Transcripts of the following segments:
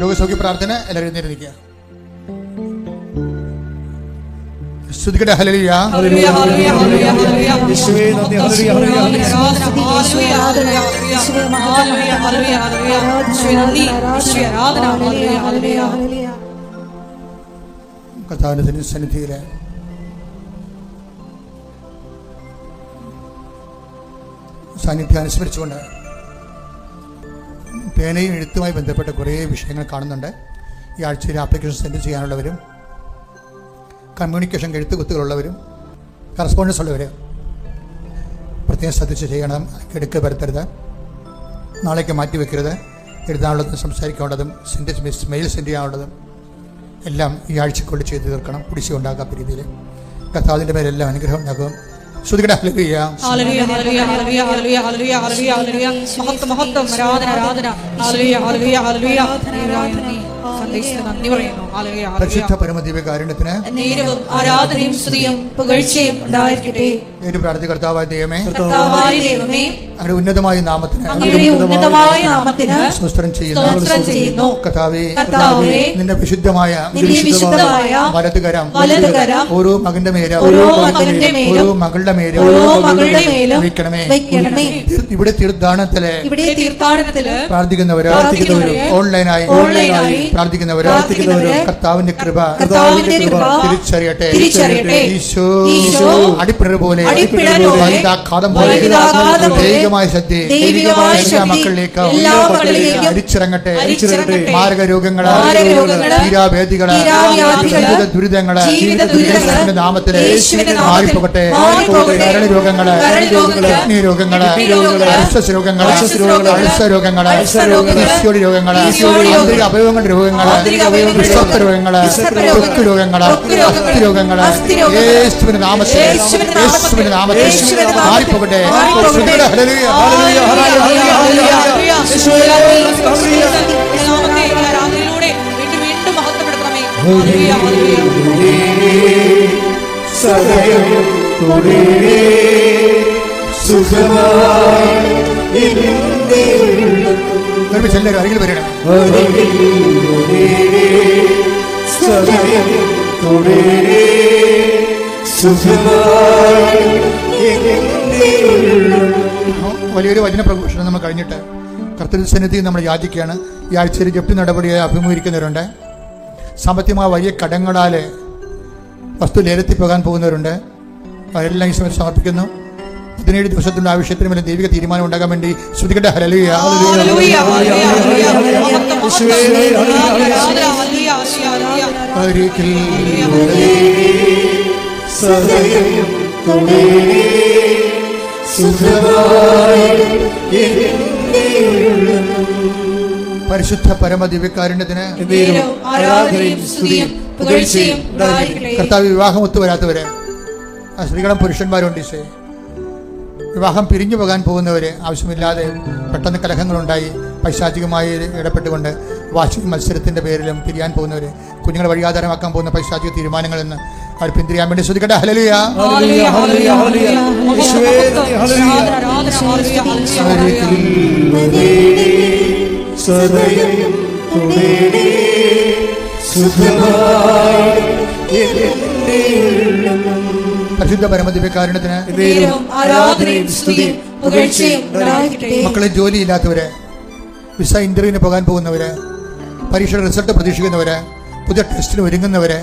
രോഗസൗഖ്യ പ്രാർത്ഥന എല്ലാവരും നേരിടിക്കുക ഹലലിയ. കർത്താവിന്റെ സന്നിധിയിൽ സാന്നിധ്യം അനുസ്മരിച്ചുകൊണ്ട് പേനയും എഴുത്തുമായി ബന്ധപ്പെട്ട കുറേ വിഷയങ്ങൾ കാണുന്നുണ്ട്. ഈ ആഴ്ചയിൽ ആപ്ലിക്കേഷൻ സെൻഡ് ചെയ്യാനുള്ളവരും കമ്മ്യൂണിക്കേഷൻ എഴുത്തുകുത്തുകളുള്ളവരും കറസ്പോണ്ടൻസ് ഉള്ളവർ പ്രത്യേകം ശ്രദ്ധിച്ച് ചെയ്യണം. എടുക്കുക വരുത്തരുത് നാളേക്ക് മാറ്റി വെക്കരുത്. എഴുതാനുള്ളതും സംസാരിക്കാനുള്ളതും സെൻഡ് മെയിൽ സെൻഡ് ചെയ്യാനുള്ളതും എല്ലാം ഈ ആഴ്ചക്കുള്ളിൽ ചെയ്തു തീർക്കണം. കുടിശ്ശി ഉണ്ടാക്കാത്ത രീതിയിൽ. കർത്താവിന്റെ മേലെല്ലാം അനുഗ്രഹം ഉണ്ടാകും. ശ്രുതികട ഹല്ലേലൂയ ഹല്ലേലൂയ, ഹല്ലേലൂയ, ഹല്ലേലൂയ, ഹല്ലേലൂയ, ഹല്ലേലൂയ, ഹല്ലേലൂയ, ഹല്ലേലൂയ. മഹത്വം, മഹത്വം, ആരാധന, ആരാധന. ഹല്ലേലൂയ, ഹല്ലേലൂയ, ഹല്ലേലൂയ. ദൈവമായ നന്ദി. സന്ദേശത്തിന് നന്ദി പറയുന്നു. ഹല്ലേലൂയ, ഹല്ലേലൂയ. പരിശുദ്ധ പരമദിവ്യകാരുണ്യത്തിന് നേരവും ആരാധനയും സ്തുതിയും പുകഴ്ചയും ഉണ്ടായിരിക്കട്ടെ നേര് പ്രാർത്ഥി കർത്താവായ ദൈവമേ ദൈവമേ അങ്ങയുടെ ഉന്നതമായ നാമത്തിന് സ്തോത്രം ചെയ്യുന്നു. കർത്താവേ കർത്താവേ നിന്റെ വിശുദ്ധമായ വലത് വിശുദ്ധമായ വലതുകരം ഓരോ മകന്റെ മേലും ഓരോ മകളുടെ മേലും വയ്ക്കണമേ. ഇവിടെ തീർത്ഥാടനത്തിലെ പ്രാർത്ഥിക്കുന്നവരോ ഓൺലൈനായി ഓൺലൈനായി പ്രാർത്ഥിക്കുന്നവര് പ്രാർത്ഥിക്കുന്നവര് കർത്താവിന്റെ കൃപ തിരിച്ചറിയട്ടെ. ഈശോ അടിപ്പിണർ പോലെ അടിപ്പിണർ പോലെ ദൈവികമായ ശക്തി ദൈവികമായ മക്കളിലേക്ക് അരിച്ചിറങ്ങട്ടെ. മാരക രോഗങ്ങൾ തീരാവേദികൾ ജീവിത ദുരിതങ്ങൾ ജീവിത യേശുവിന്റെ നാമത്തിൽ നാമത്തിൽ മാറിപ്പോകട്ടെ. കരൾ രോഗങ്ങൾ കിഡ്നി രോഗങ്ങൾ അൾസസ് രോഗങ്ങൾ അൾസസ് രോഗങ്ങൾ, അൾസർ രോഗങ്ങൾ ആന്തരിക അവയവങ്ങളുടെ രോഗങ്ങൾ രോഗങ്ങൾ ത്വക്ക് രോഗങ്ങൾ അസ്ഥി രോഗങ്ങൾ അസ്ഥി രോഗങ്ങൾ, യേശുവിന്റെ നാമത്തിൽ യേശുവിന്റെ നാമത്തിൽ, യേശുവിന്റെ നാമത്തിൽ യേശുവിന്റെ നാമത്തിൽ മാറിപ്പോകട്ടെ സദയം തുടരേ സുഖമായി എല്ലാവരും അരികിൽ വരണം സദയം തുടരേ സുഖമായി വലിയൊരു വചന പ്രഘോഷണം നമ്മൾ കഴിഞ്ഞിട്ട് കർത്തൃ സന്നിധി നമ്മൾ യാചിക്കുകയാണ് ഈ ആഴ്ചയിൽ ജപ്തി നടപടിയെ അഭിമുഖീകരിക്കുന്നവരുണ്ട് സാമ്പത്തികമായ വലിയ കടങ്ങളാൽ വസ്തു ലേലത്തിൽ പോകാൻ പോകുന്നവരുണ്ട് അവരെല്ലാം ഈ സമയത്ത് സമർപ്പിക്കുന്നു പതിനേഴ് ദിവസത്തിനുള്ള ആവശ്യത്തിന് മേലെ ദൈവിക തീരുമാനം ഉണ്ടാകാൻ വേണ്ടി ശ്രുതികട്ടെ ഹലലിയ ഹല്ലേലൂയ, ഹല്ലേലൂയ, ഹല്ലേലൂയ, ഹല്ലേലൂയ. മഹത്വം, മഹത്വം. യേശുവേ, ഹല്ലേലൂയ, ഹല്ലേലൂയ, ഹല്ലേലൂയ, ഹല്ലേലൂയ. ഒരിക്കൽ സദയം പരിശുദ്ധ പരമദിവ്യകാരുണ്യത്തിന് ഉണ്ടായിരിക്കട്ടെ. കർത്താവ് വിവാഹം ഒത്തുവരാത്തവരെ ആ സ്ത്രീകളും പുരുഷന്മാരുണ്ട് ഈശോ വിവാഹം പിരിഞ്ഞു പോകാൻ പോകുന്നവരെ ആവശ്യമില്ലാതെ പെട്ടെന്ന് കലഹങ്ങളുണ്ടായി പൈശാചികമായി ഇടപെട്ടുകൊണ്ട് വാർഷിക മത്സരത്തിന്റെ പേരിലും പിരിയാൻ പോകുന്നവര് കുഞ്ഞുങ്ങളെ വഴിയാധാരമാക്കാൻ പോകുന്ന പൈശാചിക തീരുമാനങ്ങളിൽ നിന്ന് അവർ പിന്തിരിയാൻ വേണ്ടി ശ്രദ്ധിക്കട്ടെ ഹലലിയ. സദയം പരിശുദ്ധ ഉണ്ടായിരിക്കട്ടെ. മക്കളെ ജോലിയില്ലാത്തവര് വിസ ഇന്റർവ്യൂവിന് പോകാൻ പോകുന്നവര് പരീക്ഷയുടെ റിസൾട്ട് പ്രതീക്ഷിക്കുന്നവര് പുതിയ ടെസ്റ്റിന് ഒരുങ്ങുന്നവര്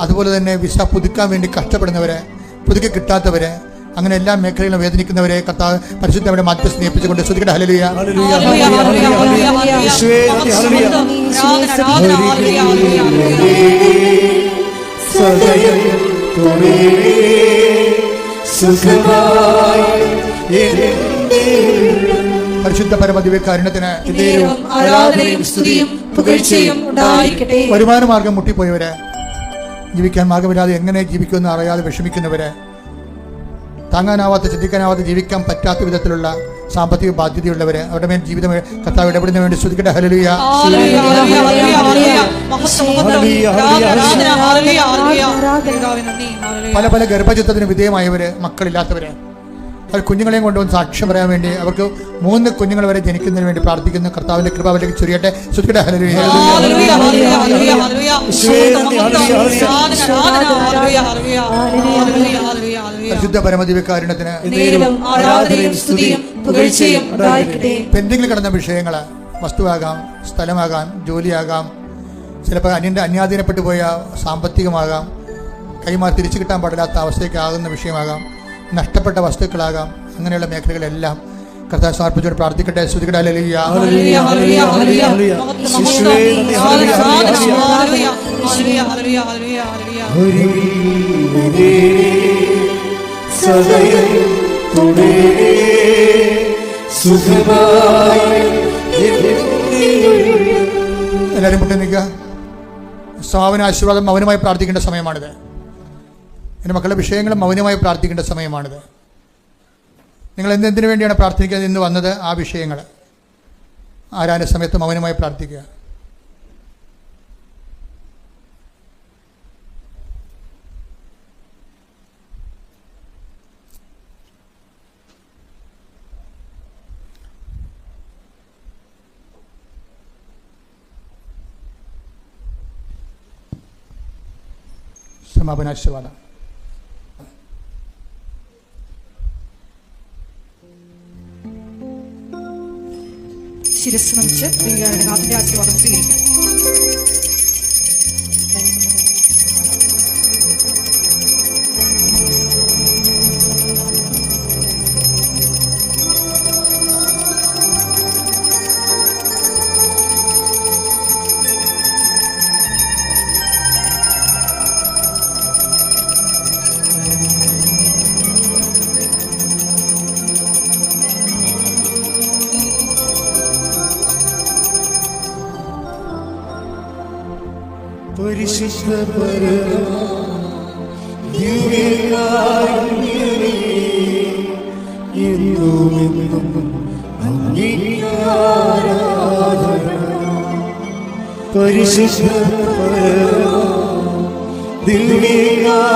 അതുപോലെ തന്നെ വിസ പുതുക്കാൻ വേണ്ടി കഷ്ടപ്പെടുന്നവരെ പുതുക്കി കിട്ടാത്തവരെ അങ്ങനെ എല്ലാ മേഖലയിലും വേദനിക്കുന്നവരെ കത്ത പരിശുദ്ധ അവിടെ മധ്യസ്ഥ സ്നേഹിപ്പിച്ചുകൊണ്ട് ശ്രുതികട ഹലലിയ സുഖമായി പരിശുദ്ധ പുകഴ്ചയും ഉണ്ടായിരിക്കട്ടെ. വരുമാന മാർഗം മുട്ടിപ്പോയവര് ജീവിക്കാൻ മാർഗമില്ലാതെ എങ്ങനെ ജീവിക്കുമെന്ന് അറിയാതെ വിഷമിക്കുന്നവര് താങ്ങാനാവാത്ത ചിന്തിക്കാനാവാത്ത ജീവിക്കാൻ പറ്റാത്ത വിധത്തിലുള്ള സാമ്പത്തിക ബാധ്യതയുള്ളവര് അവരുടെ മേൽ ജീവിതം കർത്താവ് ഇടപെടുന്ന വേണ്ടി ശ്രദ്ധിക്കട്ടെ ഹലലുയ. പല പല ഗർഭചിത്തത്തിന് വിധേയമായവര് മക്കളില്ലാത്തവര്. അവർ കുഞ്ഞുങ്ങളെയും കൊണ്ടുവന്ന് സാക്ഷ്യം പറയാൻ വേണ്ടി അവർക്ക് മൂന്ന് കുഞ്ഞുങ്ങൾ വരെ ജനിക്കുന്നതിന് വേണ്ടി പ്രാർത്ഥിക്കുന്നു. കർത്താവിന്റെ കൃപ അവരിലേക്ക് ചൊരിയട്ടെ. ഹല്ലേലൂയ. പരിശുദ്ധ പരമദിവ്യകാരുണ്യത്തിന് എന്തെങ്കിലും കിടന്ന വിഷയങ്ങൾ വസ്തുവാകാം സ്ഥലമാകാം ജോലിയാകാം ചിലപ്പോൾ അന്യന്റെ അന്യാധീനപ്പെട്ടു പോയ സാമ്പത്തികമാകാം കൈമാറി തിരിച്ചു കിട്ടാൻ പാടില്ലാത്ത അവസ്ഥയ്ക്കാകുന്ന വിഷയമാകാം. നഷ്ടപ്പെട്ട വസ്തുക്കളാകാം. അങ്ങനെയുള്ള മേഖലകളെല്ലാം കർത്താവ് സമർപ്പിച്ചുകൊണ്ട് പ്രാർത്ഥിക്കട്ടെ. സുഖമായി എല്ലാവരും മുട്ടി നിൽക്കുക. സ്വാമിന് ആശീർവാദം അവനുമായി പ്രാർത്ഥിക്കേണ്ട സമയമാണിത്. എന്റെ മക്കളുടെ വിഷയങ്ങളും മൗനമായി പ്രാർത്ഥിക്കേണ്ട സമയമാണിത്. നിങ്ങൾ എന്തെന്തിനു വേണ്ടിയാണ് പ്രാർത്ഥിക്കുന്നത് ഇന്ന് വന്നത്? ആ വിഷയങ്ങൾ. ആരാന്റെ സമയത്ത് മൗനമായി പ്രാർത്ഥിക്കുക. സമാപനാശീർവാദം ശിരസ് നമിച്ച് നാഥന്റെ ആശീർവാദം സ്വീകരിക്കാം. പരിശുദ്ധ ആരാധന. പരിശുദ്ധ എന്നും ദിവ്യകാരുണ്യമേ,